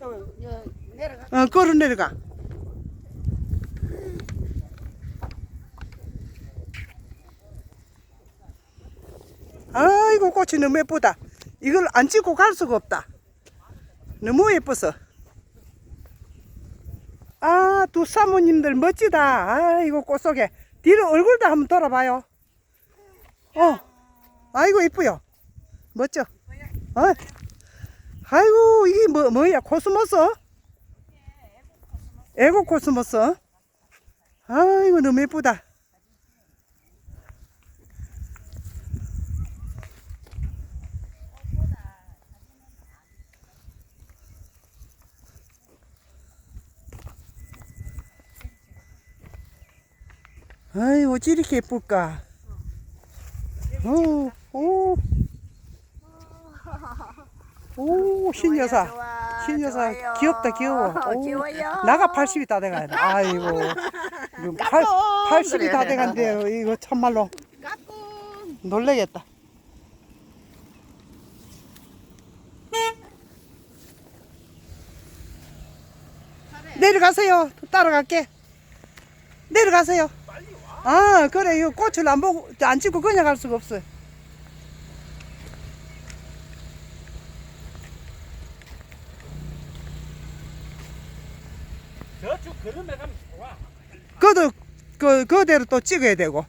여, 내려가. 어, 걸어 내려가. 아이고, 꽃이 너무 예쁘다. 이걸 안 찍고 갈 수가 없다. 너무 예뻐서. 아, 두 사모님들 멋지다. 아이고, 꽃 속에. 뒤로 얼굴도 한번 돌아봐요. 어, 아이고, 예쁘요. 멋져. 어? 아이고, 이게 뭐, 뭐야, 코스모스? 에고 코스모스. 아이고 너무 예쁘다. 아이고 어찌 이렇게 예쁠까? 오, 오, 오, 신여사. 신여사 귀엽다 귀여워. 오, 귀여워요. 나가 80이 다 돼가야 돼. 아이고. 이거 팔, 80이 다 돼간대요. 이거 참말로 까꿍. 놀래겠다. 내려가세요. 따라갈게. 내려가세요. 아, 그래. 이거 꽃을 안 보고, 안 찍고 그냥 갈 수가 없어요. 그, 그대로 또 찍어야 되고.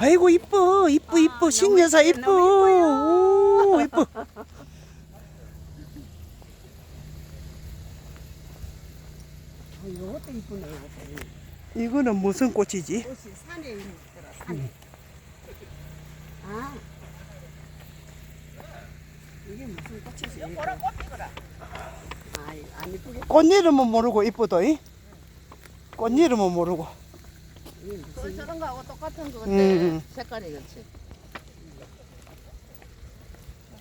아이고 이뻐 이뻐 이뻐 신여사 이뻐 오 이뻐 이것도 이쁘네 이것도. 이거는 무슨 꽃이지? 꽃이 산에 있더라 산에. 아. 이게 무슨 꽃이지? 보라 꽃 피거라. 아이 안 이쁘게 꽃 이름은 모르고 이뻐도 이? 꽃 이름은 모르고 그 저런 거하고 똑같은 거 같아. 음. 색깔이 그렇지.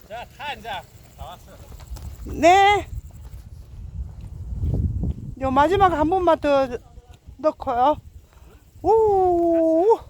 자, 타 이제. 다 왔어. 네. 요 마지막 한 번만 더 넣고요. 오.